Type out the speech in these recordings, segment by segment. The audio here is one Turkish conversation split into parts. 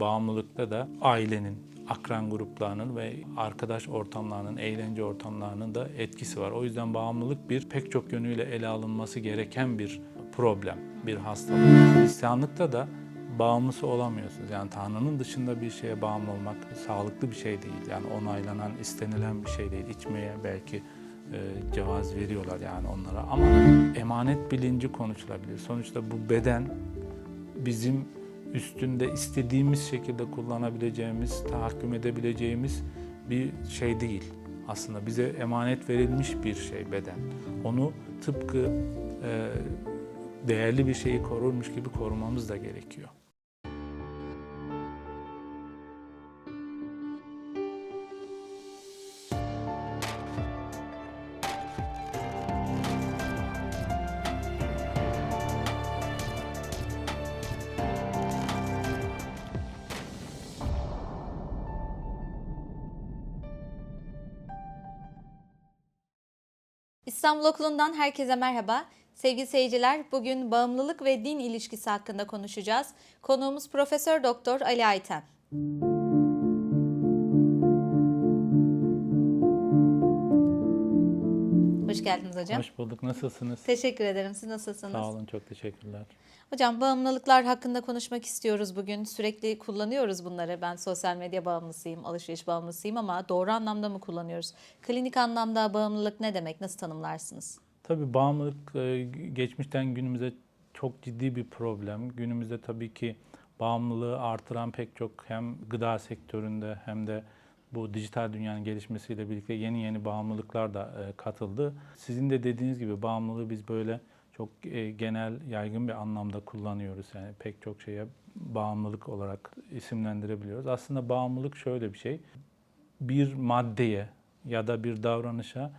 Bağımlılıkta da ailenin, akran gruplarının ve arkadaş ortamlarının, eğlence ortamlarının da etkisi var. O yüzden bağımlılık bir pek çok yönüyle ele alınması gereken bir problem, bir hastalık. Hristiyanlıkta da bağımlısı olamıyorsunuz. Yani Tanrı'nın dışında bir şeye bağımlı olmak sağlıklı bir şey değil. Yani onaylanan, istenilen bir şey değil. İçmeye belki e, cevaz veriyorlar yani onlara ama emanet bilinci konuşulabilir. Sonuçta bu beden bizim üstünde istediğimiz şekilde kullanabileceğimiz, tahakküm edebileceğimiz bir şey değil. Aslında bize emanet verilmiş bir şey beden. Onu tıpkı e, değerli bir şeyi korurmuş gibi korumamız da gerekiyor. İstanbul Okulu'ndan herkese merhaba. Sevgili seyirciler, bugün bağımlılık ve din ilişkisi hakkında konuşacağız. Konuğumuz Profesör Doktor Ali Ayten. Hoş geldiniz hocam. Hoş bulduk. Nasılsınız? Teşekkür ederim. Siz nasılsınız? Sağ olun. Çok teşekkürler. Hocam bağımlılıklar hakkında konuşmak istiyoruz bugün. Sürekli kullanıyoruz bunları. Ben sosyal medya bağımlısıyım, alışveriş bağımlısıyım ama doğru anlamda mı kullanıyoruz? Klinik anlamda bağımlılık ne demek? Nasıl tanımlarsınız? Tabii bağımlılık e, geçmişten günümüze çok ciddi bir problem. Günümüzde tabii ki bağımlılığı artıran pek çok hem gıda sektöründe hem de bu dijital dünyanın gelişmesiyle birlikte yeni yeni bağımlılıklar da e, katıldı. Sizin de dediğiniz gibi bağımlılığı biz böyle çok e, genel, yaygın bir anlamda kullanıyoruz. Yani pek çok şeye bağımlılık olarak isimlendirebiliyoruz. Aslında bağımlılık şöyle bir şey. Bir maddeye ya da bir davranışa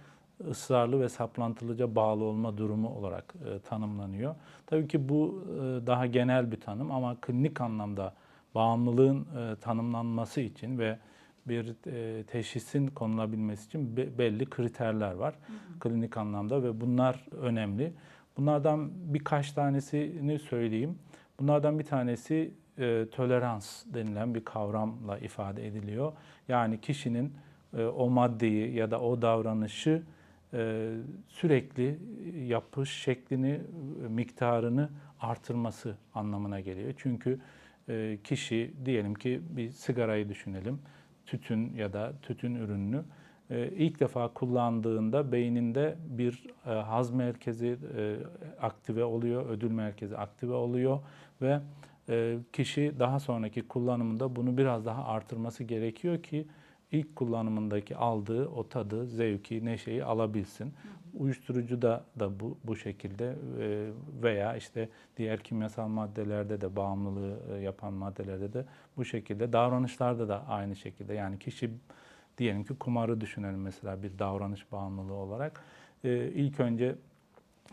ısrarlı ve saplantılıca bağlı olma durumu olarak e, tanımlanıyor. Tabii ki bu e, daha genel bir tanım ama klinik anlamda bağımlılığın e, tanımlanması için ve bir e, teşhisin konulabilmesi için be- belli kriterler var klinik anlamda ve bunlar önemli. Bunlardan birkaç tanesini söyleyeyim. Bunlardan bir tanesi e, tolerans denilen bir kavramla ifade ediliyor. Yani kişinin e, o maddeyi ya da o davranışı e, sürekli yapış şeklini, e, miktarını artırması anlamına geliyor. Çünkü e, kişi diyelim ki bir sigarayı düşünelim, tütün ya da tütün ürününü e, ilk defa kullandığında beyninde bir e, haz merkezi e, aktive oluyor, ödül merkezi aktive oluyor ve kişi daha sonraki kullanımında bunu biraz daha artırması gerekiyor ki ilk kullanımındaki aldığı o tadı, zevki, neşeyi alabilsin. Uyuşturucu da da bu bu şekilde e, veya işte diğer kimyasal maddelerde de bağımlılığı e, yapan maddelerde de bu şekilde davranışlarda da aynı şekilde. Yani kişi diyelim ki kumarı düşünelim mesela bir davranış bağımlılığı olarak. E, ilk önce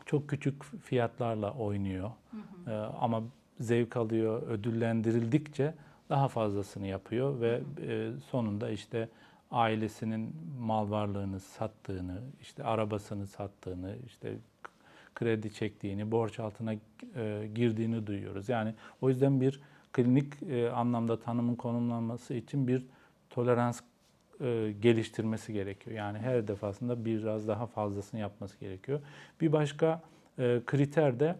çok küçük fiyatlarla oynuyor. E, ama zevk alıyor, ödüllendirildikçe daha fazlasını yapıyor ve e, sonunda işte ailesinin mal varlığını sattığını, işte arabasını sattığını, işte kredi çektiğini, borç altına e, girdiğini duyuyoruz. Yani o yüzden bir klinik e, anlamda tanımın konumlanması için bir tolerans e, geliştirmesi gerekiyor. Yani her defasında biraz daha fazlasını yapması gerekiyor. Bir başka e, kriter de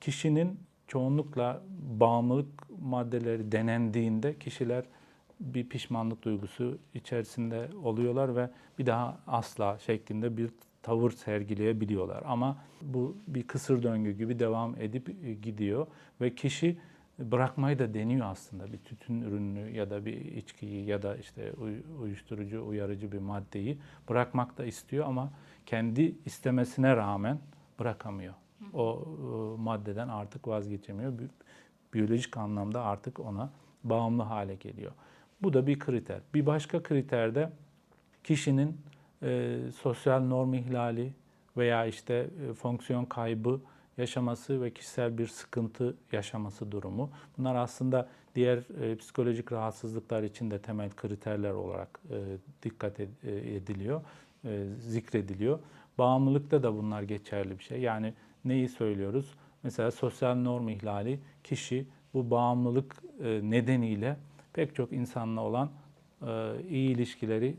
kişinin çoğunlukla bağımlılık maddeleri denendiğinde kişiler bir pişmanlık duygusu içerisinde oluyorlar ve bir daha asla şeklinde bir tavır sergileyebiliyorlar. Ama bu bir kısır döngü gibi devam edip e, gidiyor ve kişi bırakmayı da deniyor aslında bir tütün ürününü ya da bir içkiyi ya da işte uy- uyuşturucu, uyarıcı bir maddeyi bırakmak da istiyor ama kendi istemesine rağmen bırakamıyor. O e, maddeden artık vazgeçemiyor. Bi- Biyolojik anlamda artık ona bağımlı hale geliyor. Bu da bir kriter. Bir başka kriter de kişinin e, sosyal norm ihlali veya işte e, fonksiyon kaybı yaşaması ve kişisel bir sıkıntı yaşaması durumu. Bunlar aslında diğer e, psikolojik rahatsızlıklar için de temel kriterler olarak e, dikkat e, ediliyor, e, zikrediliyor. Bağımlılıkta da bunlar geçerli bir şey. Yani neyi söylüyoruz? Mesela sosyal norm ihlali kişi bu bağımlılık e, nedeniyle pek çok insanla olan e, iyi ilişkileri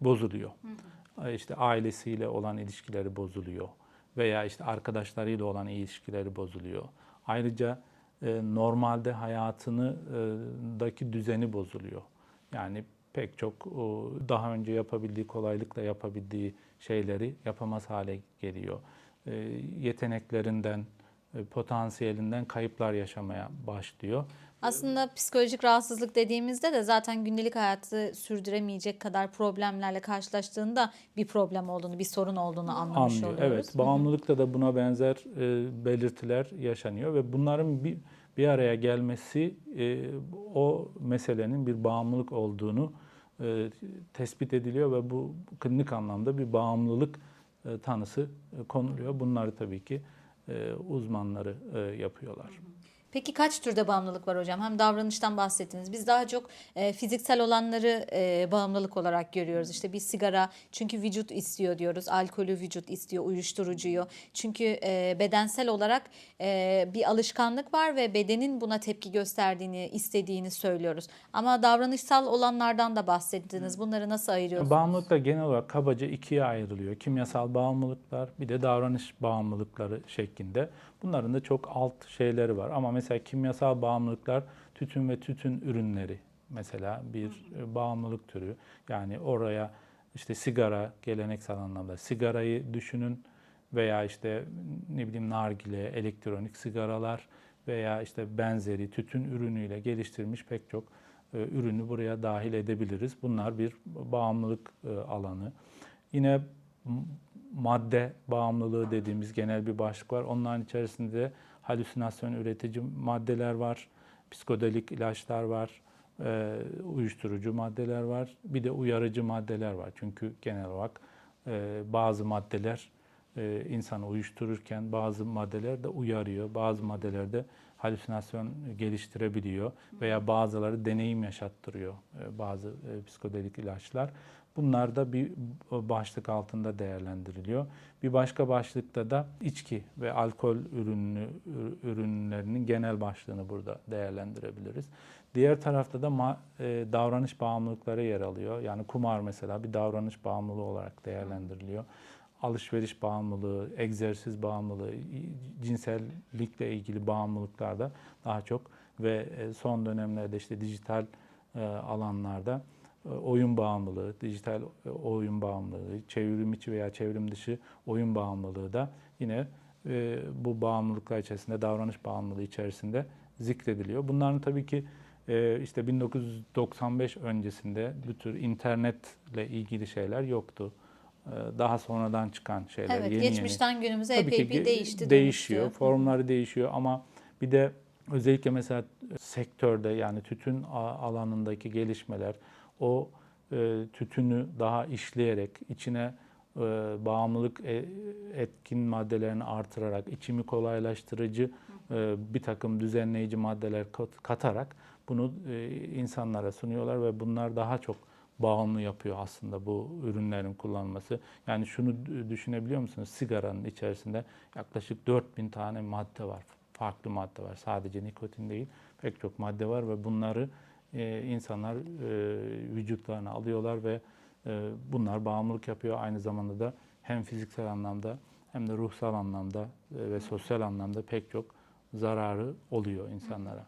bozuluyor. E, İşte ailesiyle olan ilişkileri bozuluyor veya işte arkadaşlarıyla olan ilişkileri bozuluyor. Ayrıca e, normalde hayatını e, düzeni bozuluyor. Yani pek çok o, daha önce yapabildiği kolaylıkla yapabildiği şeyleri yapamaz hale geliyor. E, yeteneklerinden, potansiyelinden kayıplar yaşamaya başlıyor. Aslında psikolojik rahatsızlık dediğimizde de zaten gündelik hayatı sürdüremeyecek kadar problemlerle karşılaştığında bir problem olduğunu, bir sorun olduğunu anlamış anlıyor. oluyoruz. Evet, bağımlılıkta da buna benzer e, belirtiler yaşanıyor ve bunların bir bir araya gelmesi e, o meselenin bir bağımlılık olduğunu e, tespit ediliyor ve bu klinik anlamda bir bağımlılık e, tanısı e, konuluyor. Bunları tabii ki e, uzmanları e, yapıyorlar. Peki kaç türde bağımlılık var hocam? Hem davranıştan bahsettiniz. Biz daha çok e, fiziksel olanları e, bağımlılık olarak görüyoruz. İşte bir sigara çünkü vücut istiyor diyoruz. Alkolü vücut istiyor, uyuşturucuyu. Çünkü e, bedensel olarak e, bir alışkanlık var ve bedenin buna tepki gösterdiğini, istediğini söylüyoruz. Ama davranışsal olanlardan da bahsettiniz. Bunları nasıl ayırıyorsunuz? Bağımlılık da genel olarak kabaca ikiye ayrılıyor. Kimyasal bağımlılıklar bir de davranış bağımlılıkları şeklinde. Bunların da çok alt şeyleri var. Ama mesela kimyasal bağımlılıklar tütün ve tütün ürünleri mesela bir e, bağımlılık türü. Yani oraya işte sigara geleneksel anlamda sigarayı düşünün veya işte ne bileyim nargile, elektronik sigaralar veya işte benzeri tütün ürünüyle geliştirilmiş pek çok e, ürünü buraya dahil edebiliriz. Bunlar bir bağımlılık e, alanı. Yine madde bağımlılığı dediğimiz genel bir başlık var. Onların içerisinde halüsinasyon üretici maddeler var, psikodelik ilaçlar var, e, uyuşturucu maddeler var, bir de uyarıcı maddeler var. Çünkü genel olarak e, bazı maddeler e, insanı uyuştururken bazı maddeler de uyarıyor, bazı maddeler de halüsinasyon geliştirebiliyor veya bazıları deneyim yaşattırıyor e, bazı e, psikodelik ilaçlar. Bunlar da bir başlık altında değerlendiriliyor. Bir başka başlıkta da içki ve alkol ürünü, ürünlerinin genel başlığını burada değerlendirebiliriz. Diğer tarafta da e, davranış bağımlılıkları yer alıyor. Yani kumar mesela bir davranış bağımlılığı olarak değerlendiriliyor. Alışveriş bağımlılığı, egzersiz bağımlılığı, cinsellikle ilgili bağımlılıklar da daha çok ve e, son dönemlerde işte dijital e, alanlarda e, oyun bağımlılığı, dijital e, oyun bağımlılığı, çevrim içi veya çevrim dışı oyun bağımlılığı da yine e, bu bağımlılıklar içerisinde, davranış bağımlılığı içerisinde zikrediliyor. Bunların tabii ki e, işte 1995 öncesinde bu tür internetle ilgili şeyler yoktu. E, Daha sonradan çıkan şeyler, Evet, yeni yeni. geçmişten günümüze Tabii epey bir değişti, değişiyor, dönüştü. formları değişiyor ama bir de özellikle mesela sektörde yani tütün alanındaki gelişmeler o e, tütünü daha işleyerek içine e, bağımlılık e, etkin maddelerini artırarak içimi kolaylaştırıcı e, bir takım düzenleyici maddeler kat- katarak bunu e, insanlara sunuyorlar ve bunlar daha çok bağımlı yapıyor aslında bu ürünlerin kullanılması. Yani şunu düşünebiliyor musunuz? Sigaranın içerisinde yaklaşık 4000 tane madde var. Farklı madde var. Sadece nikotin değil. Pek çok madde var ve bunları e, insanlar e, vücutlarına alıyorlar ve e, bunlar bağımlılık yapıyor. Aynı zamanda da hem fiziksel anlamda hem de ruhsal anlamda e, ve sosyal anlamda pek çok zararı oluyor insanlara.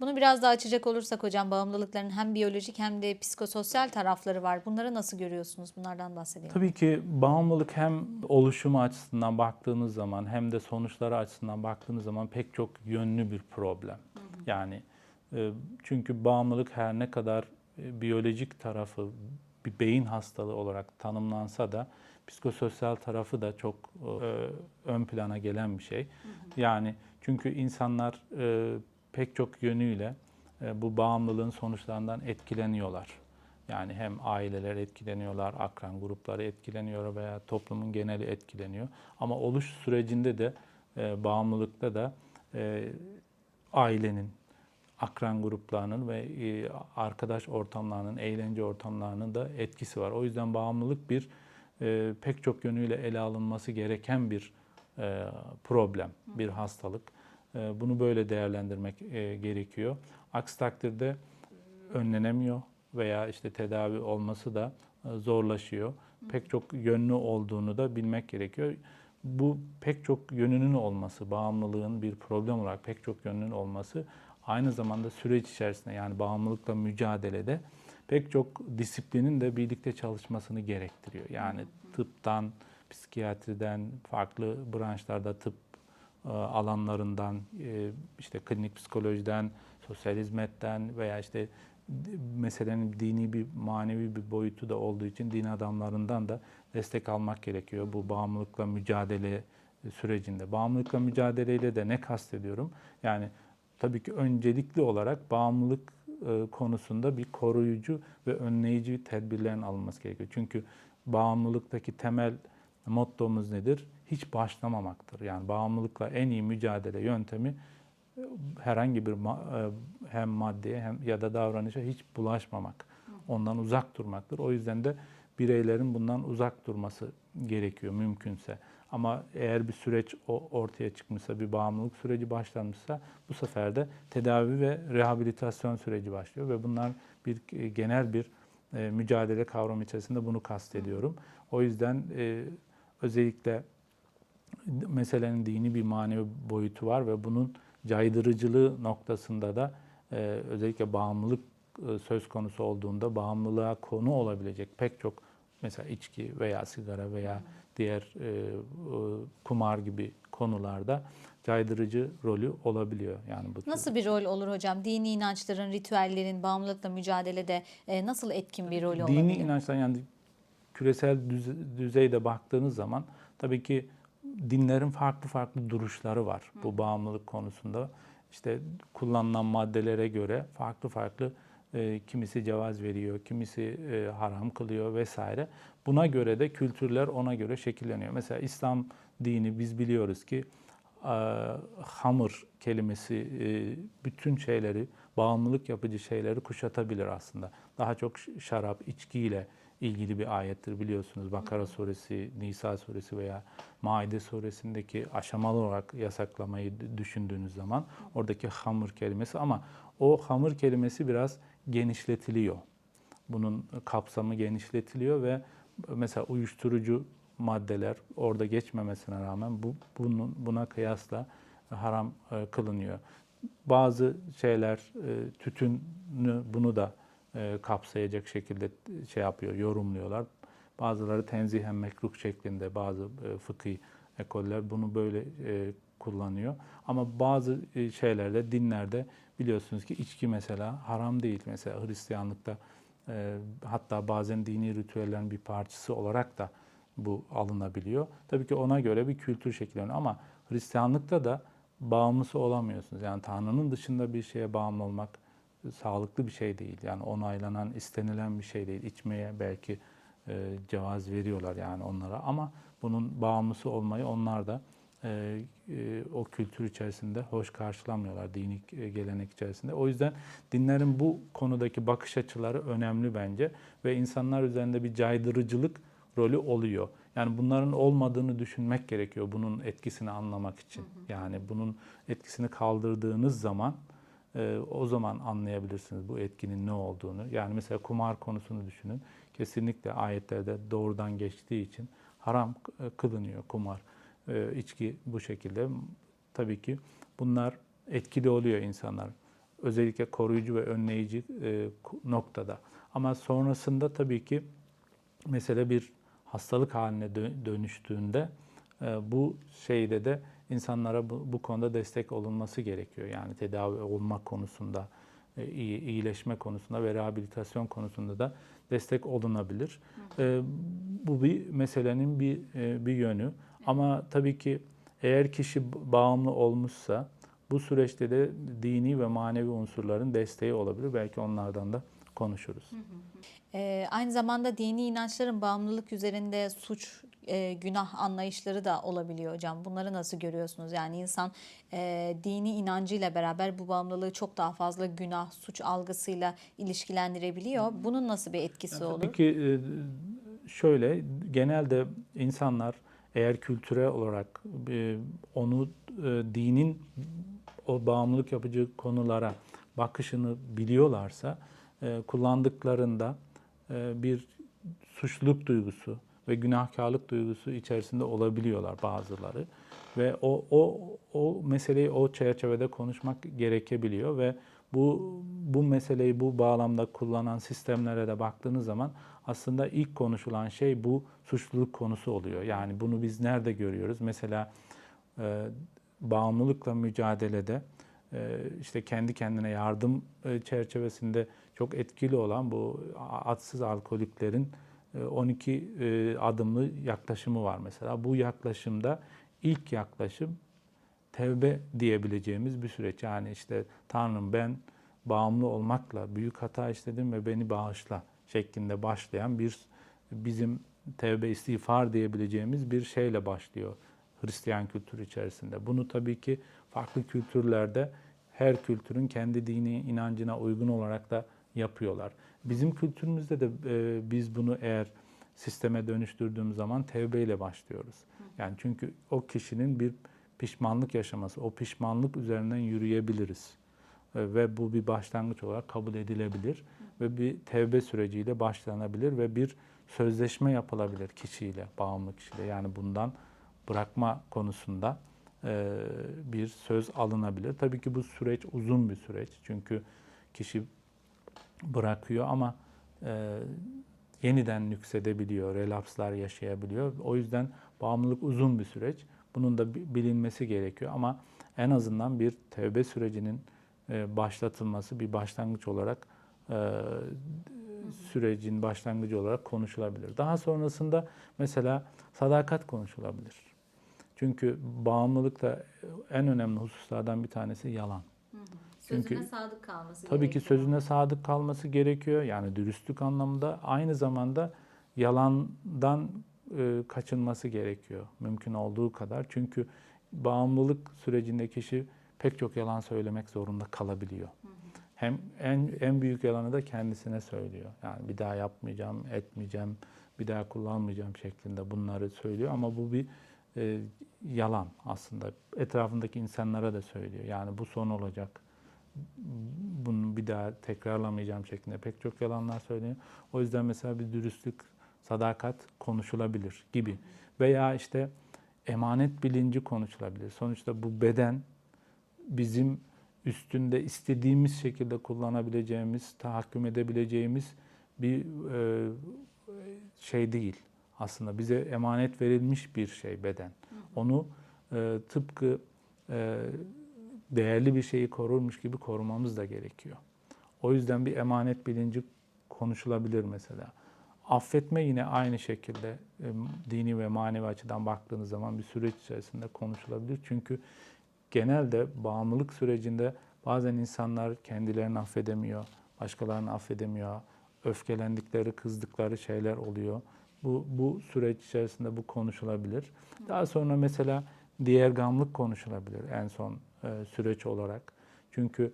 Bunu biraz daha açacak olursak hocam bağımlılıkların hem biyolojik hem de psikososyal tarafları var. Bunları nasıl görüyorsunuz? Bunlardan bahsedelim. Tabii ki bağımlılık hem oluşumu açısından baktığınız zaman hem de sonuçları açısından baktığınız zaman pek çok yönlü bir problem. Yani e, çünkü bağımlılık her ne kadar e, biyolojik tarafı bir beyin hastalığı olarak tanımlansa da psikososyal tarafı da çok e, ön plana gelen bir şey. Yani çünkü insanlar e, pek çok yönüyle e, bu bağımlılığın sonuçlarından etkileniyorlar. Yani hem aileler etkileniyorlar, akran grupları etkileniyor veya toplumun geneli etkileniyor. Ama oluş sürecinde de e, bağımlılıkta da e, ailenin, akran gruplarının ve arkadaş ortamlarının, eğlence ortamlarının da etkisi var. O yüzden bağımlılık bir pek çok yönüyle ele alınması gereken bir problem, bir hastalık. E, bunu böyle değerlendirmek e, gerekiyor. Aksi takdirde önlenemiyor veya işte tedavi olması da e, zorlaşıyor. Pek çok yönlü olduğunu da bilmek gerekiyor. Bu pek çok yönünün olması, bağımlılığın bir problem olarak pek çok yönünün olması aynı zamanda süreç içerisinde yani bağımlılıkla mücadelede pek çok disiplinin de birlikte çalışmasını gerektiriyor. Yani tıptan, psikiyatriden, farklı branşlarda tıp alanlarından, e, işte klinik psikolojiden, sosyal hizmetten veya işte meselenin dini bir manevi bir boyutu da olduğu için din adamlarından da destek almak gerekiyor bu bağımlılıkla mücadele sürecinde. Bağımlılıkla mücadeleyle de ne kastediyorum? Yani tabii ki öncelikli olarak bağımlılık e, konusunda bir koruyucu ve önleyici tedbirlerin alınması gerekiyor. Çünkü bağımlılıktaki temel mottomuz nedir? Hiç başlamamaktır. Yani bağımlılıkla en iyi mücadele yöntemi e, herhangi bir ma- e, hem maddeye hem ya da davranışa hiç bulaşmamak. Ondan uzak durmaktır. O yüzden de bireylerin bundan uzak durması gerekiyor mümkünse. Ama eğer bir süreç ortaya çıkmışsa, bir bağımlılık süreci başlanmışsa bu sefer de tedavi ve rehabilitasyon süreci başlıyor ve bunlar bir e, genel bir mücadele kavramı içerisinde bunu kastediyorum. O yüzden özellikle meselenin dini bir manevi boyutu var ve bunun caydırıcılığı noktasında da e, özellikle bağımlılık e, söz konusu olduğunda bağımlılığa konu olabilecek pek çok mesela içki veya sigara veya diğer e, e, kumar gibi konularda caydırıcı rolü olabiliyor. Yani bu Nasıl bir rol olur hocam? Dini inançların, ritüellerin bağımlılıkla mücadelede e, nasıl etkin bir rolü Dini olabilir? inançlar yani küresel düze- düzeyde baktığınız zaman tabii ki dinlerin farklı farklı duruşları var bu bağımlılık konusunda. İşte kullanılan maddelere göre farklı farklı e, kimisi cevaz veriyor, kimisi e, haram kılıyor vesaire. Buna göre de kültürler ona göre şekilleniyor. Mesela İslam dini biz biliyoruz ki e, hamur kelimesi e, bütün şeyleri, bağımlılık yapıcı şeyleri kuşatabilir aslında. Daha çok şarap, içkiyle ilgili bir ayettir biliyorsunuz. Bakara suresi, Nisa suresi veya Maide suresindeki aşamalı olarak yasaklamayı düşündüğünüz zaman oradaki hamur kelimesi ama o hamur kelimesi biraz genişletiliyor. Bunun kapsamı genişletiliyor ve mesela uyuşturucu maddeler orada geçmemesine rağmen bu bunun buna kıyasla haram e, kılınıyor. Bazı şeyler e, tütünü bunu da e, kapsayacak şekilde şey yapıyor, yorumluyorlar. Bazıları tenzihen mekruh şeklinde bazı e, fıkhi ekoller bunu böyle e, kullanıyor. Ama bazı e, şeylerde, dinlerde biliyorsunuz ki içki mesela haram değil. Mesela Hristiyanlıkta hatta bazen dini ritüellerin bir parçası olarak da bu alınabiliyor. Tabii ki ona göre bir kültür şekilleniyor ama Hristiyanlıkta da bağımlısı olamıyorsunuz. Yani Tanrı'nın dışında bir şeye bağımlı olmak sağlıklı bir şey değil. Yani onaylanan, istenilen bir şey değil. İçmeye belki e, cevaz veriyorlar yani onlara ama bunun bağımlısı olmayı onlar da e, e, o kültür içerisinde hoş karşılamıyorlar dini e, gelenek içerisinde. O yüzden dinlerin bu konudaki bakış açıları önemli bence ve insanlar üzerinde bir caydırıcılık rolü oluyor. Yani bunların olmadığını düşünmek gerekiyor bunun etkisini anlamak için. Yani bunun etkisini kaldırdığınız zaman e, o zaman anlayabilirsiniz bu etkinin ne olduğunu. Yani mesela kumar konusunu düşünün. Kesinlikle ayetlerde doğrudan geçtiği için haram e, kılınıyor kumar. E, içki bu şekilde. Tabii ki bunlar etkili oluyor insanlar. Özellikle koruyucu ve önleyici e, noktada. Ama sonrasında tabii ki mesele bir hastalık haline dö- dönüştüğünde e, bu şeyde de insanlara bu, bu konuda destek olunması gerekiyor. Yani tedavi olmak konusunda, e, iyi, iyileşme konusunda ve rehabilitasyon konusunda da destek olunabilir. E, bu bir meselenin bir e, bir yönü. Ama tabii ki eğer kişi bağımlı olmuşsa bu süreçte de dini ve manevi unsurların desteği olabilir. Belki onlardan da konuşuruz. E, aynı zamanda dini inançların bağımlılık üzerinde suç, e, günah anlayışları da olabiliyor hocam. Bunları nasıl görüyorsunuz? Yani insan e, dini inancıyla beraber bu bağımlılığı çok daha fazla günah, suç algısıyla ilişkilendirebiliyor. Bunun nasıl bir etkisi olur? Tabii ki e, şöyle genelde insanlar eğer kültürel olarak e, onu e, dinin o bağımlılık yapıcı konulara bakışını biliyorlarsa e, kullandıklarında e, bir suçluluk duygusu ve günahkarlık duygusu içerisinde olabiliyorlar bazıları ve o o o meseleyi o çerçevede konuşmak gerekebiliyor ve bu bu meseleyi bu bağlamda kullanan sistemlere de baktığınız zaman aslında ilk konuşulan şey bu suçluluk konusu oluyor. Yani bunu biz nerede görüyoruz? Mesela e, bağımlılıkla mücadelede e, işte kendi kendine yardım e, çerçevesinde çok etkili olan bu atsız alkoliklerin 12 e, adımlı yaklaşımı var mesela. Bu yaklaşımda ilk yaklaşım tevbe diyebileceğimiz bir süreç. Yani işte Tanrım ben bağımlı olmakla büyük hata işledim ve beni bağışla şeklinde başlayan bir bizim tevbe istiğfar diyebileceğimiz bir şeyle başlıyor Hristiyan kültürü içerisinde. Bunu tabii ki farklı kültürlerde her kültürün kendi dini inancına uygun olarak da yapıyorlar. Bizim kültürümüzde de e, biz bunu eğer sisteme dönüştürdüğümüz zaman tevbeyle başlıyoruz. Yani çünkü o kişinin bir pişmanlık yaşaması, o pişmanlık üzerinden yürüyebiliriz. E, ve bu bir başlangıç olarak kabul edilebilir ve bir tevbe süreciyle başlanabilir ve bir sözleşme yapılabilir kişiyle, bağımlı kişiyle. Yani bundan bırakma konusunda e, bir söz alınabilir. Tabii ki bu süreç uzun bir süreç çünkü kişi bırakıyor ama e, yeniden nüksedebiliyor, relapslar yaşayabiliyor. O yüzden bağımlılık uzun bir süreç. Bunun da bi- bilinmesi gerekiyor ama en azından bir tevbe sürecinin e, başlatılması bir başlangıç olarak e, sürecin başlangıcı olarak konuşulabilir. Daha sonrasında mesela sadakat konuşulabilir. Çünkü bağımlılıkta en önemli hususlardan bir tanesi yalan. Çünkü- Sözüne sadık kalması Tabii ki gerekiyor. sözüne sadık kalması gerekiyor. Yani dürüstlük anlamında aynı zamanda yalandan e, kaçınması gerekiyor mümkün olduğu kadar. Çünkü bağımlılık sürecinde kişi pek çok yalan söylemek zorunda kalabiliyor. Hem en en büyük yalanı da kendisine söylüyor. Yani bir daha yapmayacağım, etmeyeceğim, bir daha kullanmayacağım şeklinde bunları söylüyor ama bu bir e, yalan aslında. Etrafındaki insanlara da söylüyor. Yani bu son olacak bunu bir daha tekrarlamayacağım şeklinde pek çok yalanlar söyleniyor. O yüzden mesela bir dürüstlük, sadakat konuşulabilir gibi. Veya işte emanet bilinci konuşulabilir. Sonuçta bu beden bizim üstünde istediğimiz şekilde kullanabileceğimiz, tahakküm edebileceğimiz bir e, şey değil. Aslında bize emanet verilmiş bir şey beden. Onu e, tıpkı e, değerli bir şeyi korurmuş gibi korumamız da gerekiyor. O yüzden bir emanet bilinci konuşulabilir mesela. Affetme yine aynı şekilde e, dini ve manevi açıdan baktığınız zaman bir süreç içerisinde konuşulabilir. Çünkü genelde bağımlılık sürecinde bazen insanlar kendilerini affedemiyor, başkalarını affedemiyor, öfkelendikleri, kızdıkları şeyler oluyor. Bu, bu süreç içerisinde bu konuşulabilir. Daha sonra mesela diğer gamlık konuşulabilir en son süreç olarak. Çünkü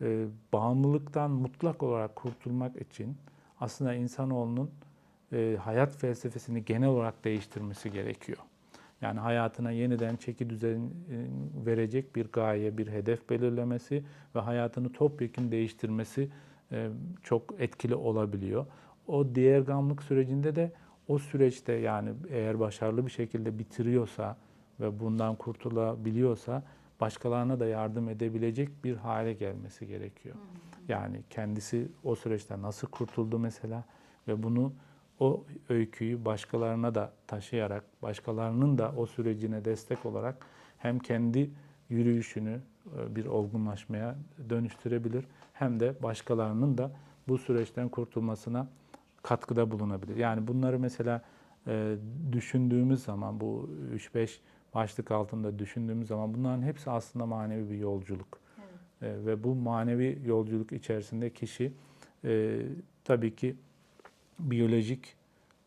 e, bağımlılıktan mutlak olarak kurtulmak için aslında insanoğlunun e, hayat felsefesini genel olarak değiştirmesi gerekiyor. Yani hayatına yeniden çeki düzen e, verecek bir gaye, bir hedef belirlemesi ve hayatını topyekun değiştirmesi e, çok etkili olabiliyor. O diğer gamlık sürecinde de o süreçte yani eğer başarılı bir şekilde bitiriyorsa ve bundan kurtulabiliyorsa başkalarına da yardım edebilecek bir hale gelmesi gerekiyor. Yani kendisi o süreçten nasıl kurtuldu mesela ve bunu o öyküyü başkalarına da taşıyarak, başkalarının da o sürecine destek olarak hem kendi yürüyüşünü e, bir olgunlaşmaya dönüştürebilir hem de başkalarının da bu süreçten kurtulmasına katkıda bulunabilir. Yani bunları mesela e, düşündüğümüz zaman bu 3-5 başlık altında düşündüğümüz zaman bunların hepsi aslında manevi bir yolculuk. E, ve bu manevi yolculuk içerisinde kişi e, tabii ki biyolojik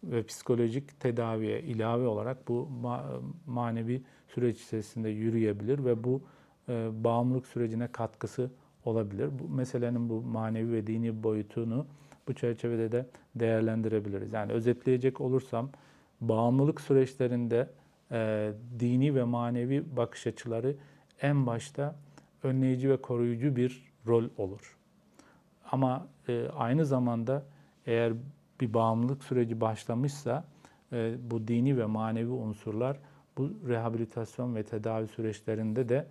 ve psikolojik tedaviye ilave olarak bu ma- manevi süreç içerisinde yürüyebilir ve bu e, bağımlılık sürecine katkısı olabilir. Bu meselenin bu manevi ve dini boyutunu bu çerçevede de değerlendirebiliriz. Yani özetleyecek olursam bağımlılık süreçlerinde e, dini ve manevi bakış açıları en başta önleyici ve koruyucu bir rol olur. Ama e, aynı zamanda eğer bir bağımlılık süreci başlamışsa e, bu dini ve manevi unsurlar bu rehabilitasyon ve tedavi süreçlerinde de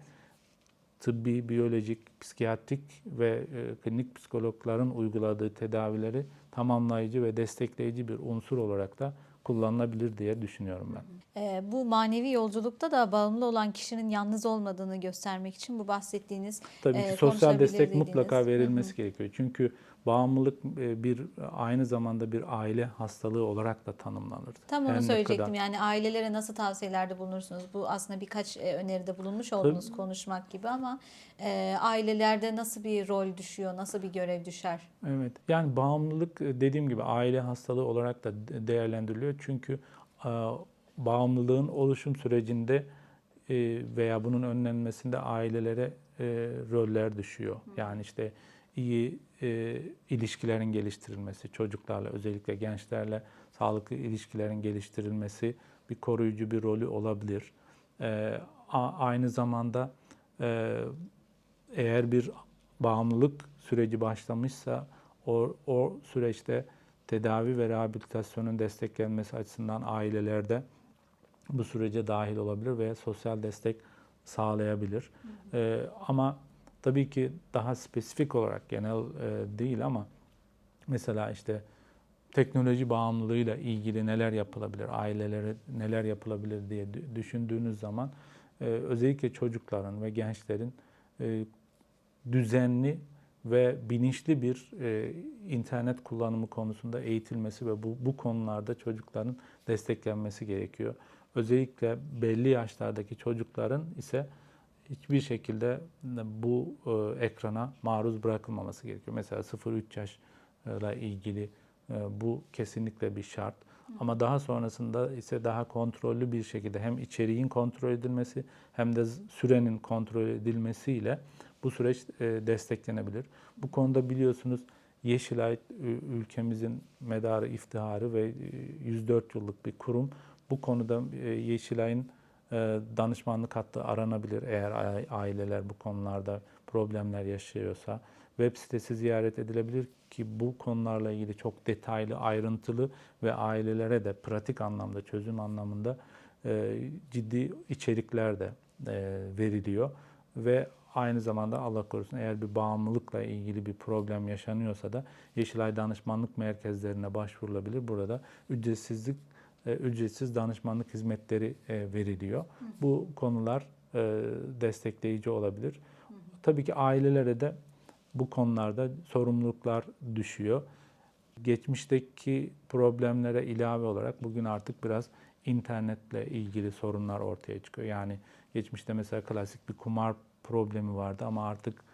tıbbi, biyolojik, psikiyatrik ve e, klinik psikologların uyguladığı tedavileri tamamlayıcı ve destekleyici bir unsur olarak da kullanılabilir diye düşünüyorum ben. Ee, bu manevi yolculukta da bağımlı olan kişinin yalnız olmadığını göstermek için bu bahsettiğiniz Tabii ki e, sosyal destek dediğiniz. mutlaka Hı hı. verilmesi gerekiyor. Çünkü bağımlılık e, bir aynı zamanda bir aile hastalığı olarak da tanımlanır. Tam Her onu ne söyleyecektim. kadar- Yani ailelere nasıl tavsiyelerde bulunursunuz? Bu aslında birkaç e, öneride bulunmuş olduğunuz konuşmak gibi ama e, ailelerde nasıl bir rol düşüyor, nasıl bir görev düşer? Evet. Yani bağımlılık e, dediğim gibi aile hastalığı olarak da de- değerlendiriliyor. Çünkü e, bağımlılığın oluşum sürecinde e, veya bunun önlenmesinde ailelere e, roller düşüyor. Yani işte iyi e, ilişkilerin geliştirilmesi, çocuklarla özellikle gençlerle sağlıklı ilişkilerin geliştirilmesi bir koruyucu bir rolü olabilir. E, a- aynı zamanda e, eğer bir bağımlılık süreci başlamışsa o, o süreçte tedavi ve rehabilitasyonun desteklenmesi açısından ailelerde bu sürece dahil olabilir ve sosyal destek sağlayabilir. Ee, ama tabii ki daha spesifik olarak genel e, değil ama mesela işte teknoloji bağımlılığıyla ilgili neler yapılabilir, ailelere neler yapılabilir diye dü- düşündüğünüz zaman e, özellikle çocukların ve gençlerin e, düzenli ve bilinçli bir e, internet kullanımı konusunda eğitilmesi ve bu, bu konularda çocukların desteklenmesi gerekiyor. Özellikle belli yaşlardaki çocukların ise hiçbir şekilde bu e, ekrana maruz bırakılmaması gerekiyor. Mesela 0-3 yaşla ilgili e, bu kesinlikle bir şart. Ama daha sonrasında ise daha kontrollü bir şekilde hem içeriğin kontrol edilmesi hem de sürenin kontrol edilmesiyle bu süreç e, desteklenebilir. Bu konuda biliyorsunuz Yeşilay ü- ülkemizin medarı, iftiharı ve e, 104 yıllık bir kurum. Bu konuda e, Yeşilay'ın e, danışmanlık hattı aranabilir eğer aileler bu konularda problemler yaşıyorsa. Web sitesi ziyaret edilebilir ki bu konularla ilgili çok detaylı, ayrıntılı ve ailelere de pratik anlamda, çözüm anlamında e, ciddi içerikler de e, veriliyor. Ve aynı zamanda Allah korusun eğer bir bağımlılıkla ilgili bir problem yaşanıyorsa da Yeşilay Danışmanlık Merkezlerine başvurulabilir. Burada ücretsizlik e, ücretsiz danışmanlık hizmetleri e, veriliyor. Bu konular e, destekleyici olabilir. Tabii ki ailelere de bu konularda sorumluluklar düşüyor. Geçmişteki problemlere ilave olarak bugün artık biraz internetle ilgili sorunlar ortaya çıkıyor. Yani geçmişte mesela klasik bir kumar problemi vardı ama artık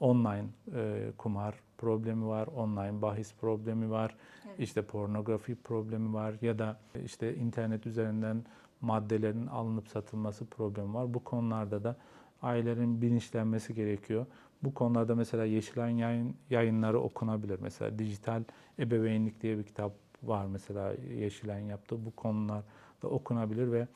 online e, kumar problemi var, online bahis problemi var, işte pornografi problemi var ya da işte internet üzerinden maddelerin alınıp satılması problemi var. Bu konularda da ailelerin bilinçlenmesi gerekiyor. Bu konularda mesela Yeşilay'ın yayın, yayınları okunabilir. Mesela dijital ebeveynlik diye bir kitap var mesela Yeşilay'ın yaptığı. Bu konular da okunabilir ve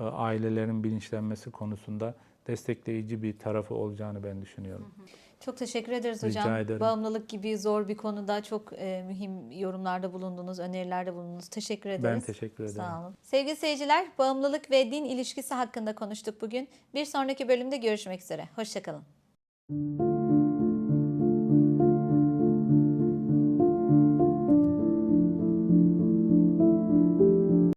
e, ailelerin bilinçlenmesi konusunda destekleyici bir tarafı olacağını ben düşünüyorum. Çok teşekkür ederiz Rica hocam. ederim. Bağımlılık gibi zor bir konuda çok e, mühim yorumlarda bulundunuz, önerilerde bulundunuz. Teşekkür ederiz. Ben teşekkür ederim. Sağ olun. Sevgili seyirciler, bağımlılık ve din ilişkisi hakkında konuştuk bugün. Bir sonraki bölümde görüşmek üzere. Hoşçakalın.